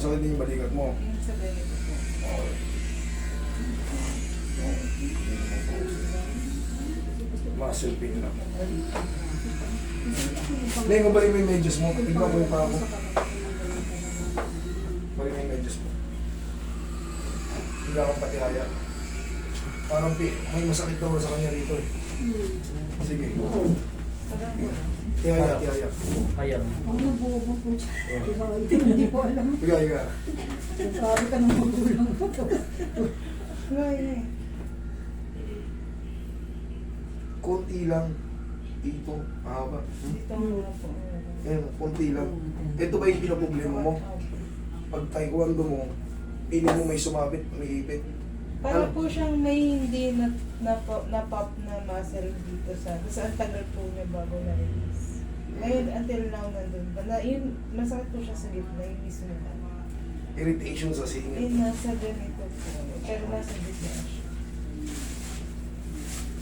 Masakit din yung balikat mo. Yung sa po. Okay. Muscle pain lang. Ngayon, balik mo yung medyas mo, tignan mo yung paa mo. Balik mo yung medyas mo. Higa kang patihaya. Parang may masakit daw sa kanya rito eh. Sige. Tihaya, tihaya. Ayan. Ang nabubo po siya. Hindi ko alam. Higa. Sabi ka ng magulang ko. Eh. Konti lang. Dito, mahaba. Hmm? Dito muna po. Ayan, konti lang. Ito ba yung pinaproblema mo? Pag taekwondo mo, piling mo may sumabit, may ipit. Para po siyang may hindi na, na, na pop na muscle dito sa, kasi ang tagal po niya bago na-release. Ngayon, until now, nandun pa. Na, yun, masakit po siya sa gitna, yung mismo na. Irritation sa Eh, singit. nasa ganito po. Pero nasa gitna siya.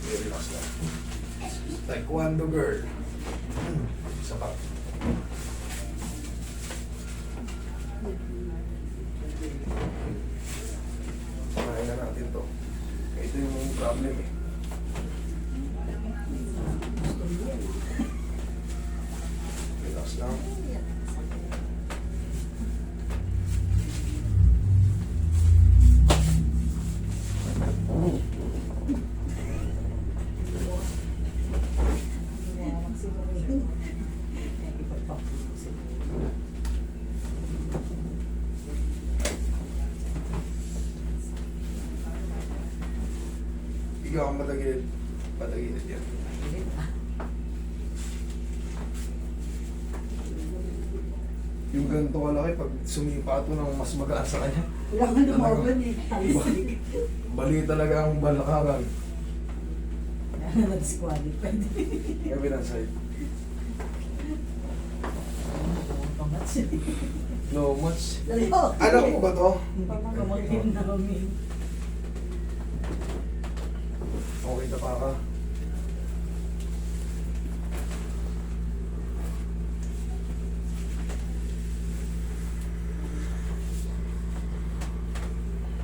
Relax lang. Taekwondo girl. Isa pa. Kaya na natin to. Ito yung Ikaw ang matagilid. Matagilid yan. Yung ganito kalaki, pag sumipa ito ng mas magaan sa kanya, Wala ka lumaban eh. bali, bali talaga ang balakaran. Nag-squalified. Kabilang side. Pangat siya. No much. Alam mo ba to? Pamangkin namin. Okay na pa ka.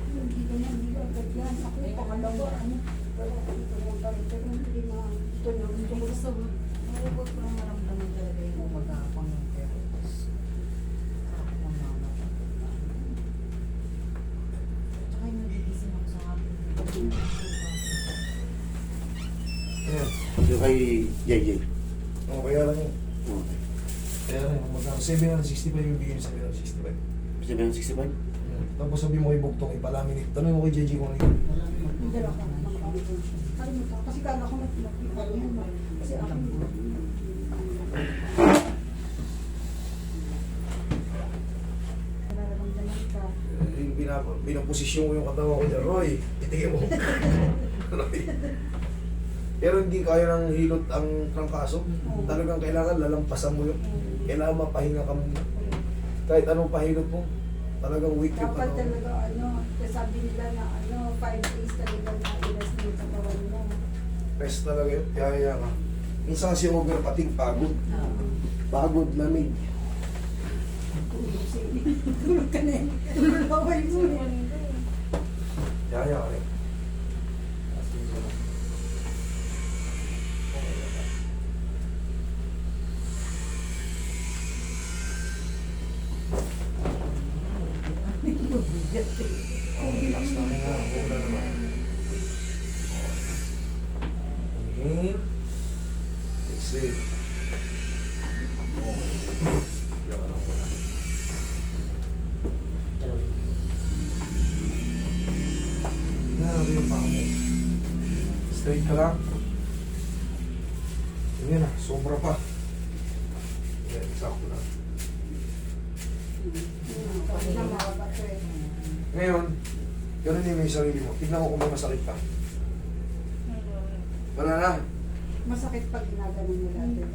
Hindi ko na, hindi ko agad yan. Ako yung pangalawa. Ano? Wala ko ito ng balik. Pero hindi na. Ito na. Ito na. Gusto mo, marupot ko lang maramdaman talaga yung magkakapang ng pero sarap ng mama. Tsaka yung nagigising ako sa hapon. Ayan. Yung kay JJ. O, kaya lang yun. Okay. Kaya lang yun. Magkano? 765 yung bigay sa 765. 765? Tapos sabi mo kay Bugtong, ipalaminate. Tanong mo kay JJ kung ano yun. Hindi lang ako nakakalimutan. Kalimutan. Kasi kala ko na pinakita ko yun. Kasi ako. Ka. Eh, pinaposisyon ko yung katawan ko dyan. Roy, itigil mo. Roy. Pero hindi kaya ng hilot ang trangkaso. Talagang kailangan lalampasan mo yun. Kailangan mapahinga ka muna. Kahit anong pahilot mo, talagang weak yung Dapat katawan. talaga ano, sabi nila na ano, 5 days talaga na ilas na yung katawan mo. Rest talaga yun. Kaya ka. Minsan kasi overpating, pagod. Pagod, lamig. Tulog ka na yun. Tulog ako yun. Kaya ka rin. Oh, relax na nga. Huwag na naman. Inhale. Exhale. Okay. Yan ka lang muna. Grabe yung paa mo. Straight ka lang. Yan na, sobra pa. Yan, sakto na. Kasi na mahaba to eh. Ngayon, ganun yung may sarili mo. Tignan mo kung may masakit pa. Wala na. Masakit pag ginagano mo natin.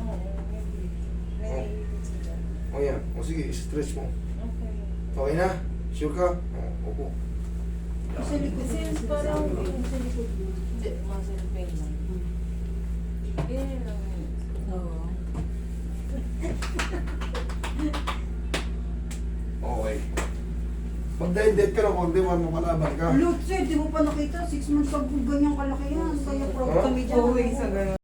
O yan. O sige, stretch mo. Okay. Okay na? Sure ka? O, opo. Sa likod. Since parang- Sa likod mo. Hindi, muscle pain lang. Ganyan lang yun. Oo. Okay. Pag diet ka ng konti, man makalaban ka. Lutse, di mo pa nakita, 6 months ago ganyan kalaki yan. Kaya proud kami dyan. Always sa ganun.